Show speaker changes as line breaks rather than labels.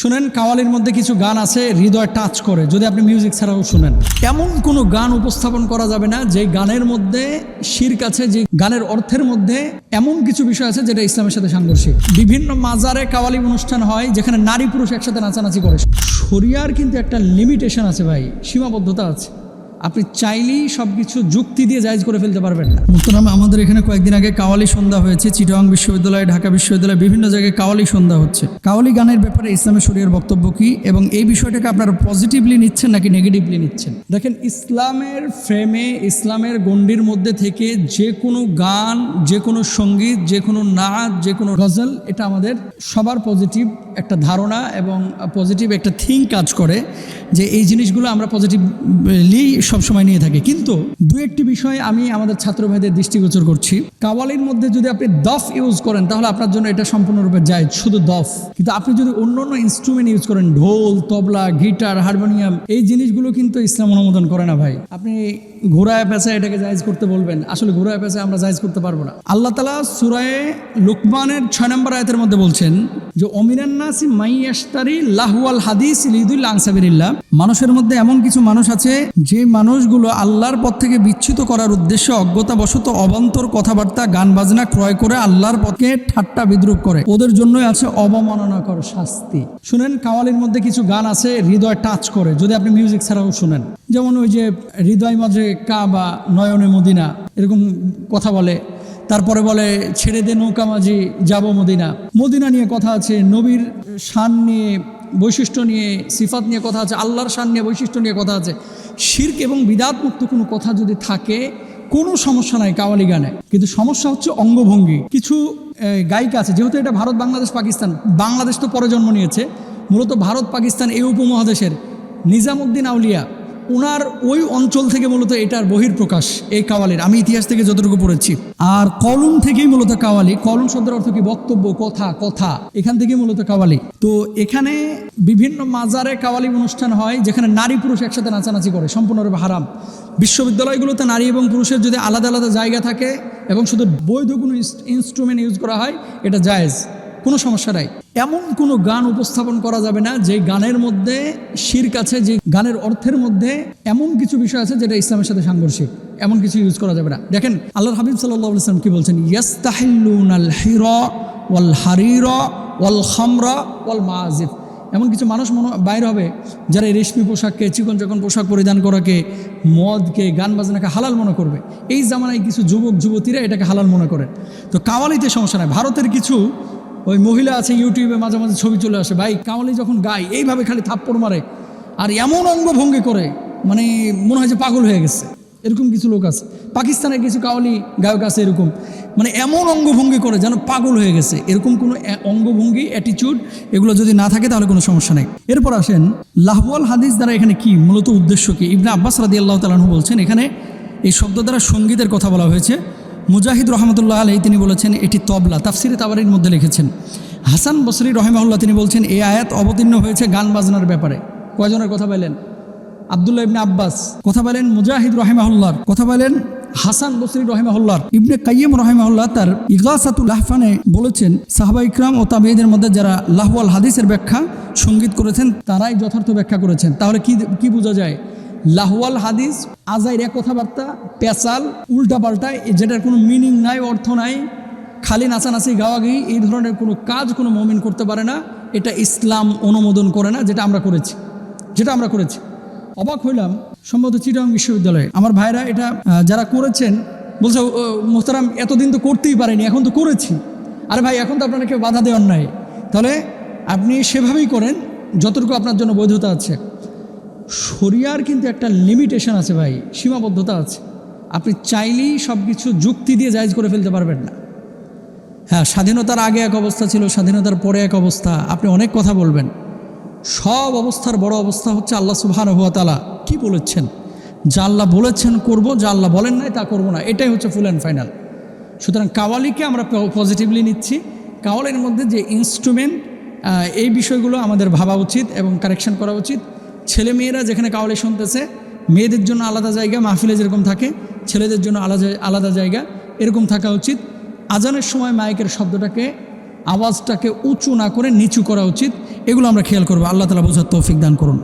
শুনেন, কাওয়ালির মধ্যে কিছু গান আছে, হৃদয় টাচ করে। যদি আপনি মিউজিক ছাড়াও শুনেন। এমন কোনো গান উপস্থাপন করা যাবে না, যে গানের মধ্যে, শির কাছে, যে গানের অর্থের মধ্যে এমন কিছু বিষয় আছে যেটা ইসলামের সাথে সাংঘর্ষিক। বিভিন্ন মাজারে কাওয়ালি অনুষ্ঠান হয়, যেখানে নারী পুরুষ একসাথে নাচানাচি করে। শরিয়ার কিন্তু একটা লিমিটেশন আছে ভাই, সীমাবদ্ধতা আছে। আপনি চাইলেই সব কিছু যুক্তি দিয়ে জায়জ করে ফেলতে পারবেন না। মুক্তরাম আমাদের এখানে কয়েকদিন আগে কাওয়ালি সন্ধ্যা হয়েছে। চিটগাং বিশ্ববিদ্যালয়, ঢাকা বিশ্ববিদ্যালয়, বিভিন্ন জায়গায় কাওয়ালি সন্ধ্যা হচ্ছে। কাওয়ালি গানের ব্যাপারে ইসলামের শরীরের বক্তব্য কি এবং এই বিষয়টাকে আপনারা পজিটিভলি নিচ্ছেন নাকি নেগেটিভলি নিচ্ছেন? দেখেন, ইসলামের ফ্রেমে ইসলামের গণ্ডির মধ্যে থেকে যে কোনো গান, যে কোনো সংগীত, যে কোনো নাচ, যে কোনো গজল, এটা আমাদের সবার পজিটিভ একটা ধারণা এবং পজিটিভ একটা থিঙ্ক কাজ করে যে এই জিনিসগুলো আমরা পজিটিভলি সবসময় নিয়ে থাকি। কিন্তু দু একটি বিষয় আমি আমাদের ছাত্র ভাইদের দৃষ্টিগোচর করছি। কাওয়ালির মধ্যে যদি আপনি দফ ইউজ করেন, তাহলে আপনার জন্য এটা সম্পূর্ণরূপে যায়, শুধু দফ কিন্তু আপনি যদি অন্য অন্য ইনস্ট্রুমেন্ট ইউজ করেন, ঢোল, তবলা গিটার হারমোনিয়াম এই জিনিসগুলো কিন্তু ইসলাম অনুমোদন করে না ভাই। আপনি ঘোড়ায় পেঁচা এটাকে জায়জ করতে বলবেন, আসলে ঘোড়ায় পেঁচা আমরা জায়জ করতে পারব না। আল্লাহ তালা সুরায়ে লুকমানের ছয় নম্বর আয়তের মধ্যে বলছেন যে মাইয়াস্তারি লাহুয়াল হাদিস লিদুল আনসাবিরিল্লাহ মানুষের মধ্যে এমন কিছু মানুষ আছে, যে মানুষগুলো আল্লাহর পথ থেকে বিচ্যুত করার উদ্দেশ্যে অজ্ঞতাবশত অবান্তর কথাবার্তা গান বাজনা ক্রয় করে আল্লাহর পথকে ঠাট্টা বিদ্রুপ করে। ওদের জন্যই আছে অবমাননাকর শাস্তি। শুনেন, কাওয়ালির মধ্যে কিছু গান আছে, হৃদয় টাচ করে। যদি আপনি মিউজিক ছাড়াও শুনেন। যেমন ওই যে, হৃদয় মাঝে কাবা, নয়নে মদিনা, এরকম কথা বলে। তারপরে বলে, ছেড়ে দে নৌকা মাঝি, যাব মদিনা। মদিনা নিয়ে কথা আছে, নবীর শান নিয়ে বৈশিষ্ট্য নিয়ে, সিফাত নিয়ে কথা আছে, আল্লাহর শান নিয়ে বৈশিষ্ট্য নিয়ে কথা আছে। শির্ক এবং বিদাত মুক্ত কোনো কথা যদি থাকে, কোনো সমস্যা নাই কাওয়ালি গানে। কিন্তু সমস্যা হচ্ছে অঙ্গভঙ্গি। কিছু গায়িকা আছে, যেহেতু এটা ভারত, বাংলাদেশ, পাকিস্তান, বাংলাদেশ তো পরে জন্ম নিয়েছে। মূলত ভারত, পাকিস্তান এই উপমহাদেশের নিজামুদ্দিন আউলিয়া ওনার ওই অঞ্চল থেকে মূলত এটার বহির্প্রকাশ এই কাওয়ালির। আমি ইতিহাস থেকে যতটুকু পড়েছি। আর কলম থেকেই মূলত কাওয়ালি। কলম শব্দের অর্থ কি? বক্তব্য, কথা কথা। এখান থেকেই মূলত কাওয়ালি। তো এখানে বিভিন্ন মাজারে কাওয়ালি অনুষ্ঠান হয়, যেখানে নারী পুরুষ একসাথে নাচানাচি করে, সম্পূর্ণরূপে হারাম। বিশ্ববিদ্যালয়গুলোতে নারী এবং পুরুষের যদি আলাদা আলাদা জায়গা থাকে এবং শুধু বৈধ কোনো ইনস্ট্রুমেন্ট ইউজ করা হয়, এটা জায়েজ। কোনো সমস্যা নাই। এমন কোনো গান উপস্থাপন করা যাবে না যে গানের মধ্যে শির্ক আছে, যে গানের অর্থের মধ্যে এমন কিছু বিষয় আছে যেটা ইসলামের সাথে সাংঘর্ষিক। এমন কিছু ইউজ করা যাবে না। দেখেন আল্লাহ হাবিব সাল্লাহ ইসলাম কি বলছেন? ইয়াস্তাহিল্লুন হির ওয়াল হারির ওয়াল খামরা ওয়াল মাজিফ। এমন কিছু মানুষ মনে বাইর হবে যারা এই রেশমি পোশাককে চিকন চিকন পোশাক পরিধান করাকে, মদকে, গান বাজনাকে হালাল মনে করবে। এই জামানায় কিছু যুবক, যুবতীরা এটাকে হালাল মনে করে তো কাওয়ালিতে সমস্যা নাই। ভারতের কিছু ওই মহিলা আছে ইউটিউবে মাঝে মাঝে ছবি চলে আসে, ভাই কাওয়ালি যখন গায়, এইভাবে খালি থাপ্পড় মারে আর এমন অঙ্গভঙ্গি করে মানে মনে হয় যে পাগল হয়ে গেছে। এরকম কিছু লোক আছে। পাকিস্তানের কিছু কাওয়ালি গায়ক আছে এরকম। মানে এমন অঙ্গভঙ্গি করে যেন পাগল হয়ে গেছে। এরকম কোনো অঙ্গভঙ্গি অ্যাটিচিউড এগুলো যদি না থাকে তাহলে কোনো সমস্যা নেই। এরপর আসেন লাহওয়াল হাদিস দ্বারা এখানে কি? মূলত উদ্দেশ্য কি? ইবনে আব্বাস রাদি আল্লাহ তালাহু বলছেন, এখানে এই শব্দ দ্বারা সঙ্গীতের কথা বলা হয়েছে। মুজাহিদ রহমতুল্লাহ আলাই তিনি বলেছেন, এটি তবলা। তাফসিরে তাবারির মধ্যে লিখেছেন, হাসান বসরি রহেমাহুল্লাহ তিনি বলছেন এই আয়াত অবতীর্ণ হয়েছে গান বাজনার ব্যাপারে। কয়জনের কথা বলেন? আবদুল্লাহ ইবনে আব্বাস। কথা বলেন মুজাহিদ রহেমাহুল্লার কথা বলেন হাসান বসরি রহেমাহুল্লার ইবনে কাইয়ম রহেমাহুল্লাহ তার ইগাসাতুল লাহফানে বলেছেন, সাহাবা ইকরাম ও তাবিদের মধ্যে যারা লাহওয়াল হাদিসের ব্যাখ্যা সংগীত করেছেন, তারাই যথার্থ ব্যাখ্যা করেছেন। তাহলে কি কি বোঝা যায়? লাহওয়াল হাদিস আজাইরা কথাবার্তা পেঁচাল উল্টাপাল্টা যেটার কোনো মিনিং নাই অর্থ নাই খালি নাচানাচি গাওয়াগি এই ধরনের কোনো কাজ কোনো মমিন করতে পারে না এটা ইসলাম অনুমোদন করে না যেটা আমরা করেছি যেটা আমরা করেছি। অবাক হইলাম সম্ভবত চিটাং বিশ্ববিদ্যালয়ে। আমার ভাইরা এটা যারা করেছেন বলছে "ও, মোহতারাম এতদিন তো করতেই পারেনি এখন তো করেছি। আরে ভাই এখন তো আপনারা কেউ বাধা দেওয়ার নাই। তাহলে আপনি সেভাবেই করেন যতটুকু আপনার জন্য বৈধতা আছে। শরিয়ার কিন্তু একটা লিমিটেশন আছে ভাই, সীমাবদ্ধতা আছে। আপনি চাইলেই সব কিছু যুক্তি দিয়ে জায়জ করে ফেলতে পারবেন না। হ্যাঁ স্বাধীনতার আগে এক অবস্থা ছিল, স্বাধীনতার পরে এক অবস্থা। আপনি অনেক কথা বলবেন। সব অবস্থার বড় অবস্থা হচ্ছে আল্লাহ সুবহান হুয়া তালা কি বলেছেন? যা আল্লাহ বলেছেন করব, যা আল্লাহ বলেন নাই তা করব না। এটাই হচ্ছে ফুল অ্যান্ড ফাইনাল সুতরাং কাওয়ালিকে আমরা পজিটিভলি নিচ্ছি। কাওয়ালির মধ্যে যে ইনস্ট্রুমেন্ট এই বিষয়গুলো আমাদের ভাবা উচিত এবং কারেকশন করা উচিত। ছেলে মেয়েরা যেখানে কাওয়ালি শুনতেছে, মেয়েদের জন্য আলাদা জায়গা, মাহফিলে যেরকম থাকে, ছেলেদের জন্য আলাদা আলাদা জায়গা, এরকম থাকা উচিত। আজানের সময় মাইকের শব্দটাকে, আওয়াজটাকে উঁচু না করে নিচু করা উচিত। এগুলো আমরা খেয়াল করব। আল্লাহ তালা বোঝার তৌফিক দান করুন।